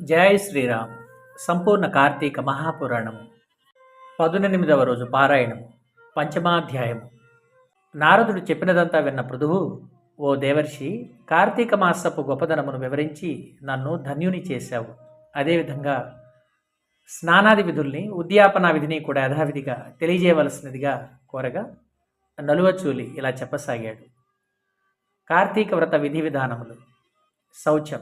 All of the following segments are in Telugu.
జయ శ్రీరామ్. సంపూర్ణ కార్తీక మహాపురాణము. పదునెనిమిదవ రోజు పారాయణము. పంచమాధ్యాయము. నారదుడు చెప్పినదంతా విన్న పృథువు ఓ దేవర్షి కార్తీక మాసపు గొప్పదనమును వివరించి నన్ను ధన్యుని చేశావు. అదేవిధంగా స్నానాది విధుల్ని ఉద్యాపన విధిని కూడా యథావిధిగా తెలియజేయవలసినదిగా కోరగా నలువచూలి ఇలా చెప్పసాగాడు. కార్తీక వ్రత విధి విధానములు. శౌచం.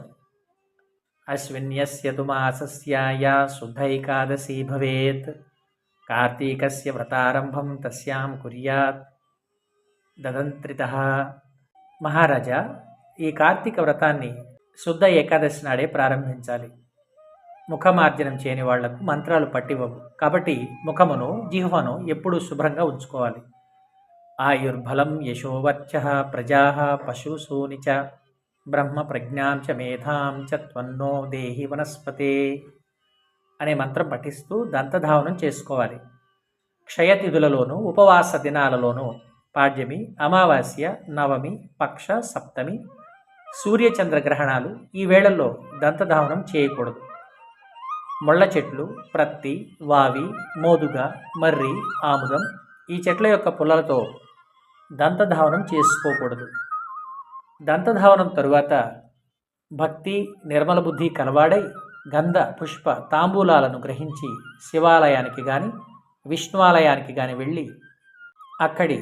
అశ్విన్యస్య తు మాసస్య శుద్ధైకాదశీ భవేత్ కార్తీకస్య వ్రతారంభం తస్యాం కుర్యాత్ దదంత్రిత మహారాజా ఈ కార్తీక వ్రతాన్ని శుద్ధ ఏకాదశి నాడే ప్రారంభించాలి. ముఖమార్జనం చేయని వాళ్ళకు మంత్రాలు పట్టివ్వవు. కాబట్టి ముఖమును జిహ్వను ఎప్పుడూ శుభ్రంగా ఉంచుకోవాలి. ఆయుర్బలం యశోవర్చ ప్రజా పశుసూనిచ బ్రహ్మ ప్రజ్ఞాం చ మేధాం చ త్వన్నో దేహి వనస్పతే అనే మంత్రం పఠిస్తూ దంతధావనం చేసుకోవాలి. క్షయతిథులలోనూ ఉపవాస దినాలలోనూ పాడ్యమి అమావాస్య నవమి పక్ష సప్తమి సూర్యచంద్ర గ్రహణాలు ఈ వేళల్లో దంతధావనం చేయకూడదు. ముళ్ళ చెట్లు ప్రత్తి వావి మోదుగ మర్రి ఆముదం ఈ చెట్ల యొక్క పుల్లలతో దంతధావనం చేసుకోకూడదు. దంతధావనం తరువాత భక్తి నిర్మల బుద్ధి కలవాడై గంధ పుష్ప తాంబూలాలను గ్రహించి శివాలయానికి కానీ విష్ణువాలయానికి కానీ వెళ్ళి అక్కడి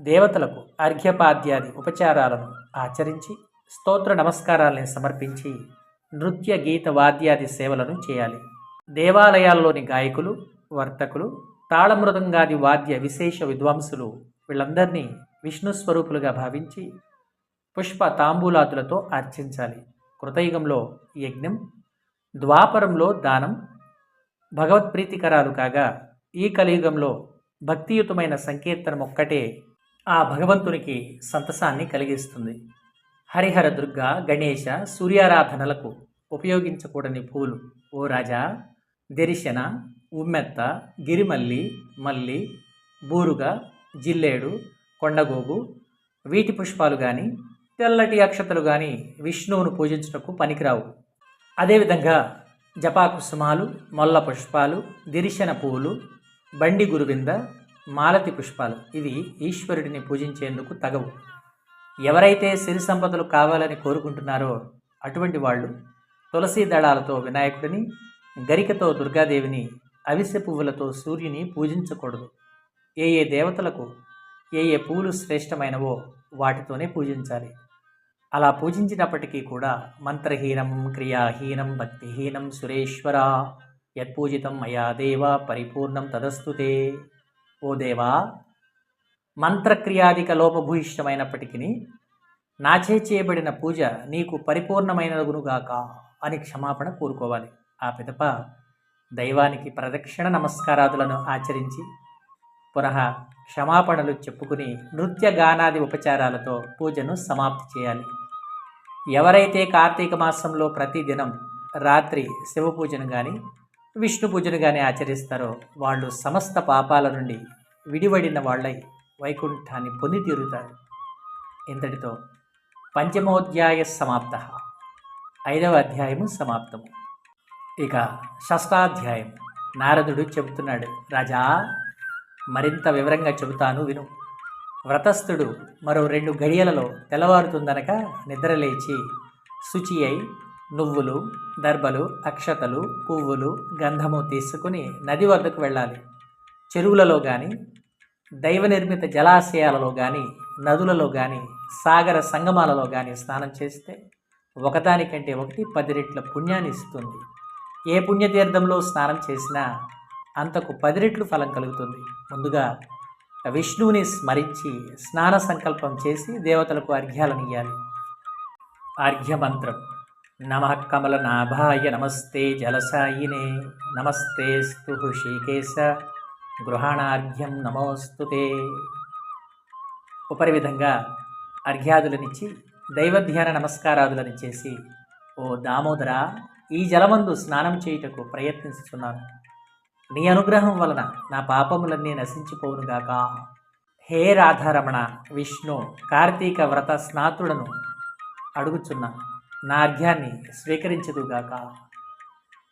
దేవతలకు అర్ఘ్యపాద్యాది ఉపచారాలను ఆచరించి స్తోత్ర నమస్కారాలను సమర్పించి నృత్య గీత వాద్యాది సేవలను చేయాలి. దేవాలయాల్లోని గాయకులు వర్తకులు తాళమృదంగాది వాద్య విశేష విద్వాంసులు వీళ్ళందరినీ విష్ణు స్వరూపులుగా భావించి పుష్ప తాంబూలాదులతో అర్చించాలి. కృతయుగంలో యజ్ఞం ద్వాపరంలో దానం భగవత్ప్రీతికరాలు కాగా ఈ కలియుగంలో భక్తియుతమైన సంకీర్తనం ఒక్కటే ఆ భగవంతునికి సంతసాన్ని కలిగిస్తుంది. హరిహర దుర్గ గణేశ సూర్యారాధనలకు ఉపయోగించకూడని పూలు ఓ రాజా దెరిశన ఉమ్మెత్త గిరిమల్లి మల్లి బూరుగ జిల్లేడు కొండగోగు వీటి పుష్పాలు కానీ తెల్లటి అక్షతలు కానీ విష్ణువును పూజించుటకు పనికిరావు. అదేవిధంగా జపాకుసుమాలు మొల్ల పుష్పాలు దిరిశన పువ్వులు బండి గురువింద మాలతి పుష్పాలు ఇవి ఈశ్వరుడిని పూజించేందుకు తగవు. ఎవరైతే సిరి సంపదలు కావాలని కోరుకుంటున్నారో అటువంటి వాళ్ళు తులసి దళాలతో వినాయకుడిని గరికతో దుర్గాదేవిని అవిసె పువ్వులతో సూర్యుని పూజించకూడదు. ఏ ఏ దేవతలకు ఏ ఏ పువ్వులు శ్రేష్టమైనవో వాటితోనే పూజించాలి. అలా పూజించినప్పటికీ కూడా మంత్రహీనం క్రియాహీనం భక్తిహీనం సురేశ్వర యత్పూజితం మయా దేవ పరిపూర్ణం తదస్తుతే ఓ దేవా మంత్రక్రియాధిక లోపభూయిష్టమైనప్పటికీ నాచే చేయబడిన పూజ నీకు పరిపూర్ణమైనగునుగాక అని క్షమాపణ కోరుకోవాలి. ఆ పిదప దైవానికి ప్రదక్షిణ నమస్కారాదులను ఆచరించి పునః క్షమాపణలు చెప్పుకుని నృత్య గానాది ఉపచారాలతో పూజను సమాప్తి చేయాలి. ఎవరైతే కార్తీక మాసంలో ప్రతిదినం రాత్రి శివ పూజను కానీ విష్ణు పూజను కానీ ఆచరిస్తారో వాళ్ళు సమస్త పాపాల నుండి విడివడిన వాళ్ళై వైకుంఠాన్ని పొంది తీరుతారు ఇంతటితో పంచమోధ్యాయ సమాప్త. ఐదవ అధ్యాయము సమాప్తము. ఇక షష్టాధ్యాయం. నారదుడు చెబుతున్నాడు రాజా మరింత వివరంగా చెబుతాను విను. వ్రతస్థుడు మరో రెండు గడియలలో తెల్లవారుతుందనక నిద్రలేచి శుచి అయి నువ్వులు దర్బలు అక్షతలు పువ్వులు గంధము తీసుకుని నది వద్దకు వెళ్ళాలి. చెరువులలో కానీ దైవ నిర్మిత జలాశయాలలో కానీ నదులలో కానీ సాగర సంగమాలలో కానీ స్నానం చేస్తే ఒకదానికంటే ఒకటి పది రెట్ల పుణ్యాన్ని ఇస్తుంది. ఏ పుణ్యతీర్థంలో స్నానం చేసినా అంతకు పది రెట్లు ఫలం కలుగుతుంది. ముందుగా విష్ణువుని స్మరించి స్నాన సంకల్పం చేసి దేవతలకు అర్ఘ్యాలను ఇయ్యాలి. అర్ఘ్యమంత్రం. నమ కమల నాభాయ నమస్తే జలసాయినే. నమస్తే స్తు హృషికేశ గృహాణార్ఘ్యం నమోస్తుతే ఉపరి విధంగా అర్ఘ్యాదులనిచ్చి దైవధ్యాన నమస్కారాదులని చేసి ఓ దామోదర ఈ జలమందు స్నానం చేయుటకు ప్రయత్నిస్తున్నాను నీ అనుగ్రహం వలన నా పాపములన్నీ నశించిపోవునుగాక హే రాధారమణ విష్ణు కార్తీక వ్రత స్నాతుడను అడుగుచున్నా నా అర్ఘ్యాన్ని స్వీకరించదుగాక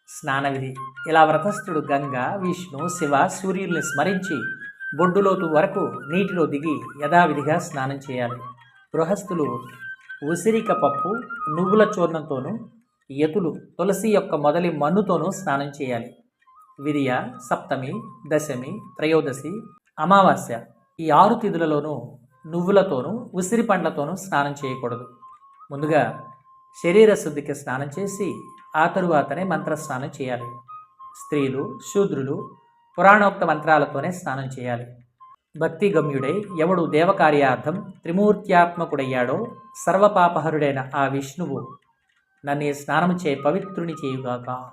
స్నాన విధి ఇలా వ్రతస్థుడు గంగ విష్ణు శివ సూర్యుల్ని స్మరించి బొడ్డులోతు వరకు నీటిలో దిగి యథావిధిగా స్నానం చేయాలి. గృహస్థులు ఉసిరిక పప్పు నువ్వుల చూర్ణంతోనూ ఎతులు తులసి యొక్క మొదలి మన్నుతోనూ స్నానం చేయాలి. విరియ సప్తమి దశమి త్రయోదశి అమావాస్య ఈ ఆరు తిథులలోనూ నువ్వులతోనూ ఉసిరి పండ్లతోనూ స్నానం చేయకూడదు. ముందుగా శరీర శుద్ధికి స్నానం చేసి ఆ తరువాతనే మంత్రస్నానం చేయాలి. స్త్రీలు శూద్రులు పురాణోక్త మంత్రాలతోనే స్నానం చేయాలి. భక్తి గమ్యుడై ఎవడు దేవకార్యార్థం త్రిమూర్త్యాత్మకుడయ్యాడో సర్వపాపహరుడైన ఆ విష్ణువు నన్ను స్నానం చే పవిత్రుని చేయుగాక.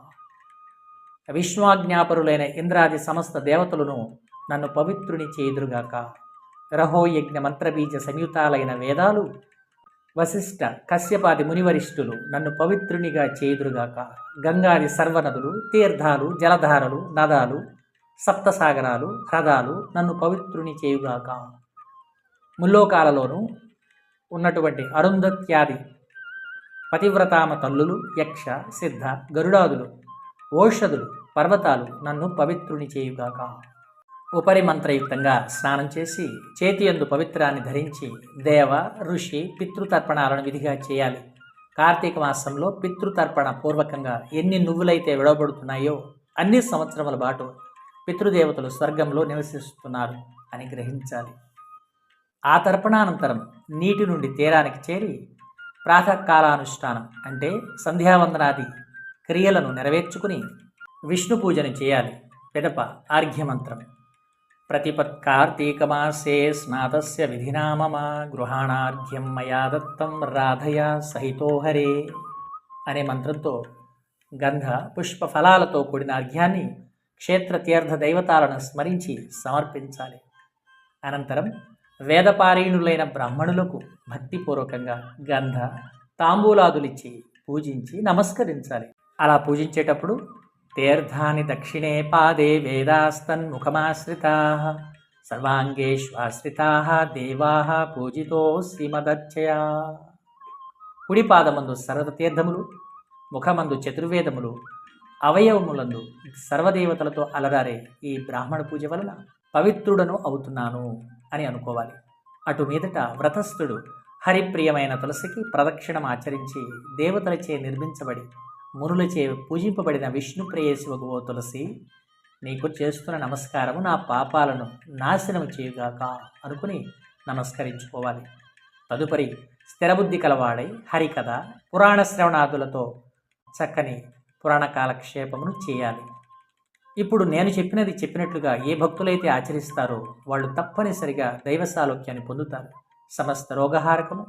విశ్వాజ్ఞాపరులైన ఇంద్రాది సమస్త దేవతలను నన్ను పవిత్రుని చేయుదురుగాక. గ్రహోయజ్ఞ మంత్రబీజ సంయుతాలైన వేదాలు వశిష్ఠ కశ్యపాది మునివరిష్ఠులు నన్ను పవిత్రునిగా చేయుదురుగాక. గంగాది సర్వనదులు తీర్థాలు జలధారలు నదాలు సప్తసాగరాలు హ్రదాలు నన్ను పవిత్రుని చేయుగాక. ముల్లోకాలలోనూ ఉన్నటువంటి అరుంధత్యాది పతివ్రతామ తల్లులు యక్ష సిద్ధ గరుడాదులు ఓషధులు పర్వతాలు నన్ను పవిత్రుని చేయుగాక. ఉపరి మంత్రయుక్తంగా స్నానం చేసి చేతి యందు పవిత్రాన్ని ధరించి దేవ ఋషి పితృతర్పణాలను విధిగా చేయాలి. కార్తీక మాసంలో పితృతర్పణ పూర్వకంగా ఎన్ని నువ్వులైతే విడవబడుతున్నాయో అన్ని సంవత్సరముల పాటు పితృదేవతలు స్వర్గంలో నివసిస్తున్నారు అని గ్రహించాలి. ఆ తర్పణానంతరం నీటి నుండి తీరానికి చేరి ప్రాతకాలానుష్ఠానం అంటే సంధ్యావందనాది క్రియలను నెరవేర్చుకుని విష్ణు పూజను చేయాలి. పిదప ఆర్ఘ్యమంత్రం ప్రతిపత్ కార్తీకమాసే స్నాతస్య విధినామమా గృహాణార్ఘ్యం మయా దత్తం రాధయా సహితో హరే అనే మంత్రంతో గంధ పుష్ప ఫలాలతో కూడిన అర్ఘ్యాన్ని క్షేత్ర తీర్థ దైవతాలను స్మరించి సమర్పించాలి. అనంతరం వేదపారీణులైన బ్రాహ్మణులకు భక్తిపూర్వకంగా గంధ తాంబూలాదులిచ్చి పూజించి నమస్కరించాలి. అలా పూజించేటప్పుడు తీర్థాని దక్షిణే పాదే వేదాస్తన్ముఖమాశ్రితా సర్వాంగేష్వాశ్రితా దేవా పూజితో శ్రీమదర్చయా. కుడి పాదమందు తీర్థములు ముఖమందు చతుర్వేదములు అవయవములందు సర్వదేవతలతో అలరారే ఈ బ్రాహ్మణ పూజ వలన పవిత్రుడను అవుతున్నాను అని అనుకోవాలి. అటు మీదట వ్రతస్థుడు హరిప్రియమైన తులసికి ప్రదక్షిణం ఆచరించి దేవతలచే నిర్మించబడి మునులచే పూజింపబడిన విష్ణు ప్రేయసివకు ఓ తులసి నీకు చేస్తున్న నమస్కారము నా పాపాలను నాశనం చేయుగాక అనుకుని నమస్కరించుకోవాలి. తదుపరి స్థిరబుద్ధి కలవాడై హరికథ పురాణ శ్రవణాదులతో చక్కని పురాణ కాలక్షేపమును చేయాలి. ఇప్పుడు నేను చెప్పినది చెప్పినట్లుగా ఏ భక్తులైతే ఆచరిస్తారో వాళ్ళు తప్పనిసరిగా దైవ సాలోక్యాన్ని పొందుతారు. సమస్త రోగహారకము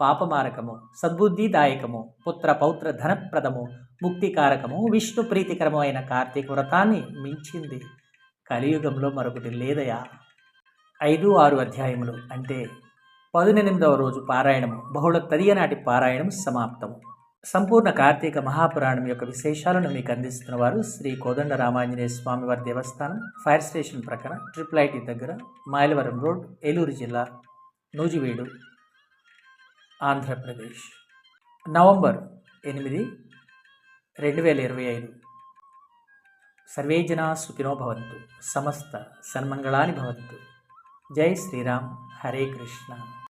పాపమారకము సద్బుద్ధిదాయకము పుత్ర పౌత్ర ధనప్రదము ముక్తికారకము విష్ణు ప్రీతికరము అయిన కార్తీక వ్రతాన్ని మించింది. కలియుగంలో మరొకటి లేదయా? ఐదు ఆరు అధ్యాయములు అంటే పదునెనిమిదవ రోజు పారాయణము బహుళ తదియనాటి పారాయణం సమాప్తము. సంపూర్ణ కార్తీక మహాపురాణం యొక్క విశేషాలను మీకు అందిస్తున్న వారు శ్రీ కోదండ రామాంజనేయ స్వామివారి దేవస్థానం ఫైర్ స్టేషన్ ప్రక్కన ట్రిపుల్ ఐటీ దగ్గర మైలవరం రోడ్ ఏలూరు జిల్లా నూజివీడు. ఆంధ్రప్రదేశ్. నవంబర్ ఎనిమిది రెండు వేల ఇరవై ఐదు. సర్వే జనా సుఖినో భవంతు. సమస్త సన్మంగళాని భవంతు. జై శ్రీరామ్. హరే కృష్ణ.